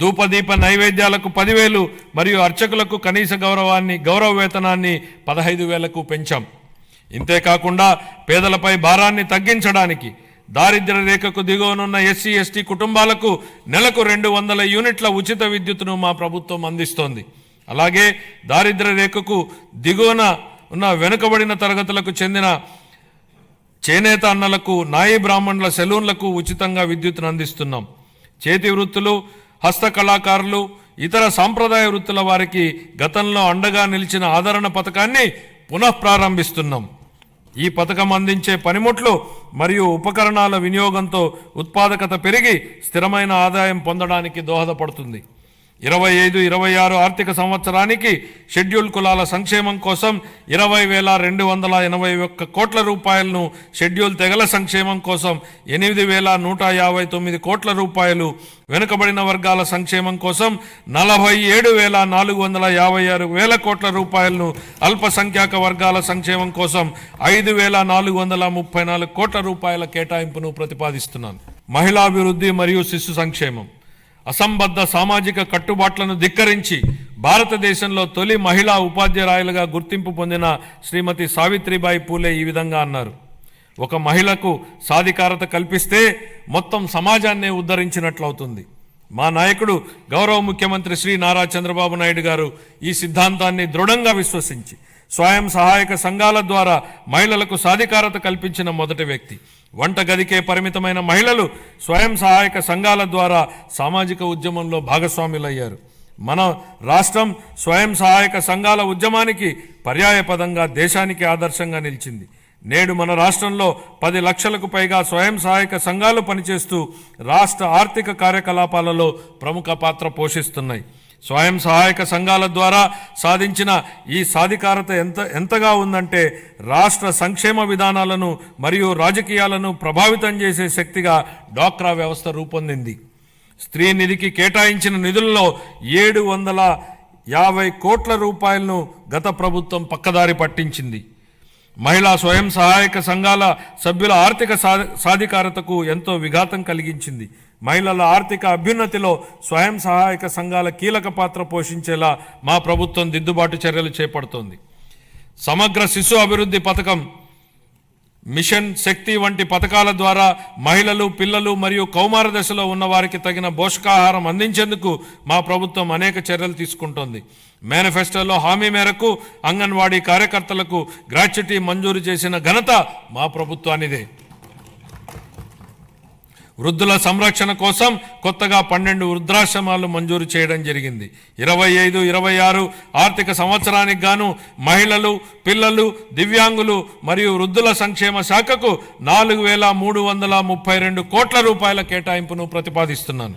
ధూపదీప నైవేద్యాలకు పదివేలు మరియు అర్చకులకు కనీస గౌరవాన్ని గౌరవ వేతనాన్ని పదహైదు వేలకు పెంచాం. ఇంతేకాకుండా పేదలపై భారాన్ని తగ్గించడానికి దారిద్ర్య రేఖకు దిగువనున్న ఎస్సీ ఎస్టీ కుటుంబాలకు నెలకు రెండు వందల యూనిట్ల ఉచిత విద్యుత్తును మా ప్రభుత్వం అందిస్తోంది. అలాగే దారిద్ర్య రేఖకు దిగువన ఉన్న వెనుకబడిన తరగతులకు చెందిన చేనేత అన్నలకు నాయి బ్రాహ్మణుల సెలూన్లకు ఉచితంగా విద్యుత్తును అందిస్తున్నాం. చేతి వృత్తులు హస్తకళాకారులు ఇతర సాంప్రదాయ వృత్తుల వారికి గతంలో అండగా నిలిచిన ఆదరణ పథకాన్ని పునఃప్రారంభిస్తున్నాం ఈ పథకం అందించే పనిముట్లు మరియు ఉపకరణాల వినియోగంతో ఉత్పాదకత పెరిగి స్థిరమైన ఆదాయం పొందడానికి దోహదపడుతుంది. ఇరవై ఐదు ఇరవై ఆరు ఆర్థిక సంవత్సరానికి షెడ్యూల్ కులాల సంక్షేమం కోసం ఇరవై వేల రెండు వందల ఎనభై ఒక్క కోట్ల రూపాయలను షెడ్యూల్ తెగల సంక్షేమం కోసం ఎనిమిది వేల నూట యాభై తొమ్మిది కోట్ల రూపాయలు వెనుకబడిన వర్గాల సంక్షేమం కోసం నలభై ఏడు వేల నాలుగు వందల యాభై ఆరు వేల కోట్ల రూపాయలను అల్పసంఖ్యాక వర్గాల సంక్షేమం కోసం ఐదు వేల నాలుగు వందల ముప్పై నాలుగు కోట్ల రూపాయల కేటాయింపును ప్రతిపాదిస్తున్నాను. మహిళాభివృద్ధి మరియు శిశు సంక్షేమం. అసంబద్ధ సామాజిక కట్టుబాట్లను ధిక్కరించి భారతదేశంలో తొలి మహిళా ఉపాధ్యాయులుగా గుర్తింపు పొందిన శ్రీమతి సావిత్రిబాయి పూలే ఈ విధంగా అన్నారు. ఒక మహిళకు సాధికారత కల్పిస్తే మొత్తం సమాజాన్నే ఉద్ధరించినట్లవుతుంది. మా నాయకుడు గౌరవ ముఖ్యమంత్రి శ్రీ నారా చంద్రబాబు నాయుడు గారు ఈ సిద్ధాంతాన్ని దృఢంగా విశ్వసించి స్వయం సహాయక సంఘాల ద్వారా మహిళలకు సాధికారత కల్పించిన మొదటి వ్యక్తి. వంట గదికే పరిమితమైన మహిళలు స్వయం సహాయక సంఘాల ద్వారా సామాజిక ఉద్యమంలో భాగస్వాములయ్యారు. మన రాష్ట్రం స్వయం సహాయక సంఘాల ఉద్యమానికి పర్యాయపదంగా దేశానికి ఆదర్శంగా నిలిచింది. నేడు మన రాష్ట్రంలో పది లక్షలకు పైగా స్వయం సహాయక సంఘాలు పనిచేస్తూ రాష్ట్ర ఆర్థిక కార్యకలాపాలలో ప్రముఖ పాత్ర పోషిస్తున్నాయి. స్వయం సహాయక సంఘాల ద్వారా సాధించిన ఈ సాధికారత ఎంత ఎంతగా ఉందంటే రాష్ట్ర సంక్షేమ విధానాలను మరియు రాజకీయాలను ప్రభావితం చేసే శక్తిగా డాక్రా వ్యవస్థ రూపొందింది. స్త్రీ నిధికి కేటాయించిన నిధుల్లో ఏడు వందల యాభై కోట్ల రూపాయలను గత ప్రభుత్వం పక్కదారి పట్టించింది. మహిళా స్వయం సహాయక సంఘాల సభ్యుల ఆర్థిక సా- సాధికారతకు ఎంతో విఘాతం కలిగించింది. మహిళల ఆర్థిక అభ్యున్నతిలో స్వయం సహాయక సంఘాల కీలక పాత్ర పోషించేలా మా ప్రభుత్వం దిద్దుబాటు చర్యలు చేపడుతోంది. సమగ్ర శిశు అభివృద్ధి పథకం మిషన్ శక్తి వంటి పథకాల ద్వారా మహిళలు పిల్లలు మరియు కౌమార దశలో ఉన్న వారికి తగిన పోషకాహారం అందించేందుకు మా ప్రభుత్వం అనేక చర్యలు తీసుకుంటోంది. మేనిఫెస్టోలో హామీ మేరకు అంగన్వాడీ కార్యకర్తలకు గ్రాట్యుటీ మంజూరు చేసిన ఘనత మా ప్రభుత్వానిదే. వృద్ధుల సంరక్షణ కోసం కొత్తగా పన్నెండు వృద్ధాశ్రమాలు మంజూరు చేయడం జరిగింది. ఇరవై ఐదు ఇరవై ఆరు ఆర్థిక సంవత్సరానికి గాను మహిళలు పిల్లలు దివ్యాంగులు మరియు వృద్ధుల సంక్షేమ శాఖకు నాలుగు వేల మూడు వందల ముప్పై రెండు కోట్ల రూపాయల కేటాయింపును ప్రతిపాదిస్తున్నాను.